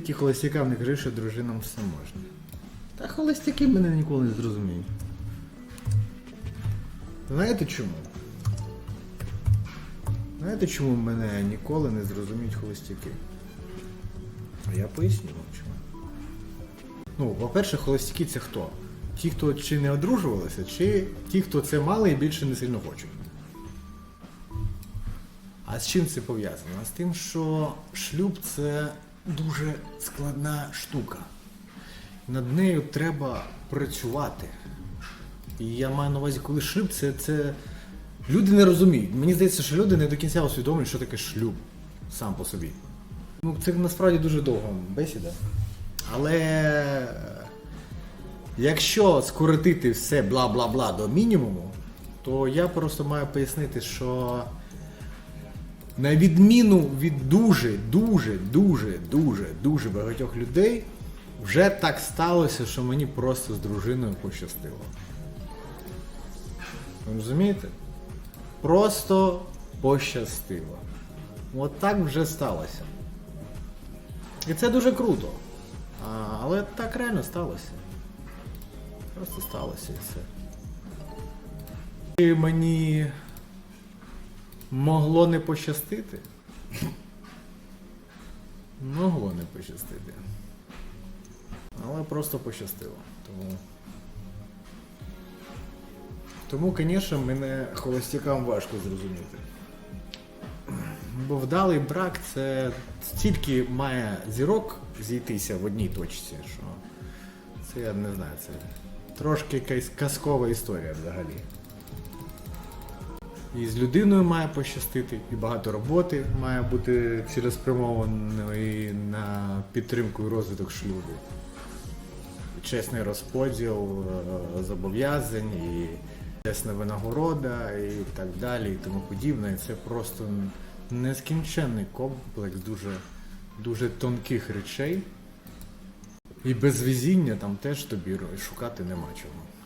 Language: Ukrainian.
тільки холостякам не кажи, що дружинам все можна. Та холостяки мене ніколи не зрозуміють. Знаєте чому? Знаєте, чому мене ніколи не зрозуміють холостяки? А я поясню вам чому. Ну, по-перше, холостяки це хто? Ті, хто чи не одружувалися, чи ті, хто це мали і більше не сильно хочуть. А з чим це пов'язано? А з тим, що шлюб це дуже складна штука. Над нею треба працювати. І я маю на увазі, коли шлюб, це, це. Люди не розуміють. Мені здається, що люди не до кінця усвідомлюють, що таке шлюб сам по собі. Ну, це насправді дуже довга бесіда. Але е, якщо скоротити все бла-бла-бла до мінімуму, то я просто маю пояснити, що на відміну від дуже, дуже, дуже, дуже, дуже багатьох людей, вже так сталося, що мені просто з дружиною пощастило. Ви розумієте? Просто пощастило. От так вже сталося. І це дуже круто. А, але так реально сталося. Просто сталося і все. І мені могло не пощастити. Могло не пощастити. Але просто пощастило. Тому. Тому, звісно, мене холостякам важко зрозуміти. Бо вдалий брак це стільки має зірок зійтися в одній точці, що це я не знаю, це трошки казкова історія взагалі. І з людиною має пощастити, і багато роботи має бути цілеспрямованої на підтримку і розвиток шлюбу. Чесний розподіл е, зобов'язань, і чесна винагорода, і так далі, і тому подібне. Це просто нескінченний комплекс дуже, дуже тонких речей. І без везіння там теж тобі шукати нема чого.